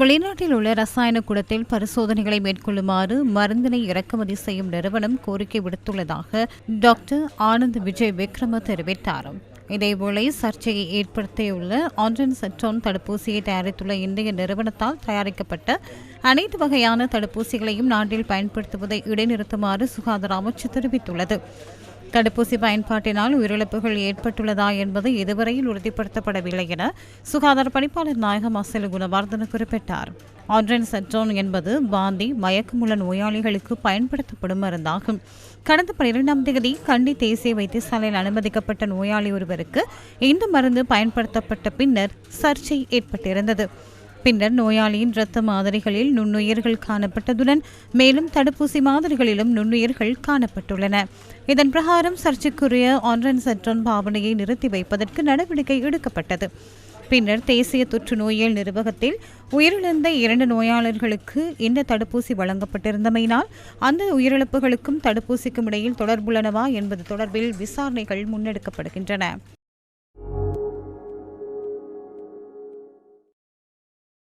வெளிநாட்டில் உள்ள ரசாயன கூடத்தில் பரிசோதனைகளை மேற்கொள்ளுமாறு மருந்தினை இறக்குமதி செய்யும் நிறுவனம் கோரிக்கை விடுத்துள்ளதாக டாக்டர் ஆனந்த் விஜய் விக்ரம தெரிவித்தார். இதேவேளை சர்ச்சையை ஏற்படுத்தியுள்ள ஆன்டன் செட்ரோன் தடுப்பூசியை தயாரித்துள்ள இந்திய நிறுவனத்தால் தயாரிக்கப்பட்ட அனைத்து வகையான தடுப்பூசிகளையும் நாட்டில் பயன்படுத்துவதை இடைநிறுத்துமாறு சுகாதார அமைச்சு தெரிவித்துள்ளது. தடுப்பூசி பயன்பாட்டினால் உயிரிழப்புகள் ஏற்பட்டுள்ளதா என்பது இதுவரையில் உறுதிப்படுத்தப்படவில்லை என சுகாதார பணிப்பாளர் நாயகம் அசலு குணவர்தன குறிப்பிட்டார். ஆட்ரன் செட்ரோன் என்பது பாந்தி மயக்கமுள்ள நோயாளிகளுக்கு பயன்படுத்தப்படும் மருந்தாகும். கடந்த பனிரெண்டாம் தேதி கண்டி தேசிய வைத்தியசாலையில் அனுமதிக்கப்பட்ட நோயாளி ஒருவருக்கு இந்த மருந்து பயன்படுத்தப்பட்ட பின்னர் சர்ச்சை ஏற்பட்டிருந்தது. பின்னர் நோயாளியின் இரத்த மாதிரிகளில் நுண்ணுயிர்கள் காணப்பட்டதுடன் மேலும் தடுப்பூசி மாதிரிகளிலும் நுண்ணுயிர்கள் காணப்பட்டுள்ளன. இதன் பிரகாரம் சர்ச்சைக்குரிய ஆன்லைன் சட்டன் பாவனையை நிறுத்தி வைப்பதற்கு நடவடிக்கை எடுக்கப்பட்டது. பின்னர் தேசிய தொற்று நோயியல் நிர்வாகத்தில் உயிரிழந்த இரண்டு நோயாளர்களுக்கு இந்த தடுப்பூசி வழங்கப்பட்டிருந்தமையினால் அந்த உயிரிழப்புகளுக்கும் தடுப்பூசிக்கும் இடையில் தொடர்புள்ளனவா என்பது தொடர்பில் விசாரணைகள் முன்னெடுக்கப்படுகின்றன.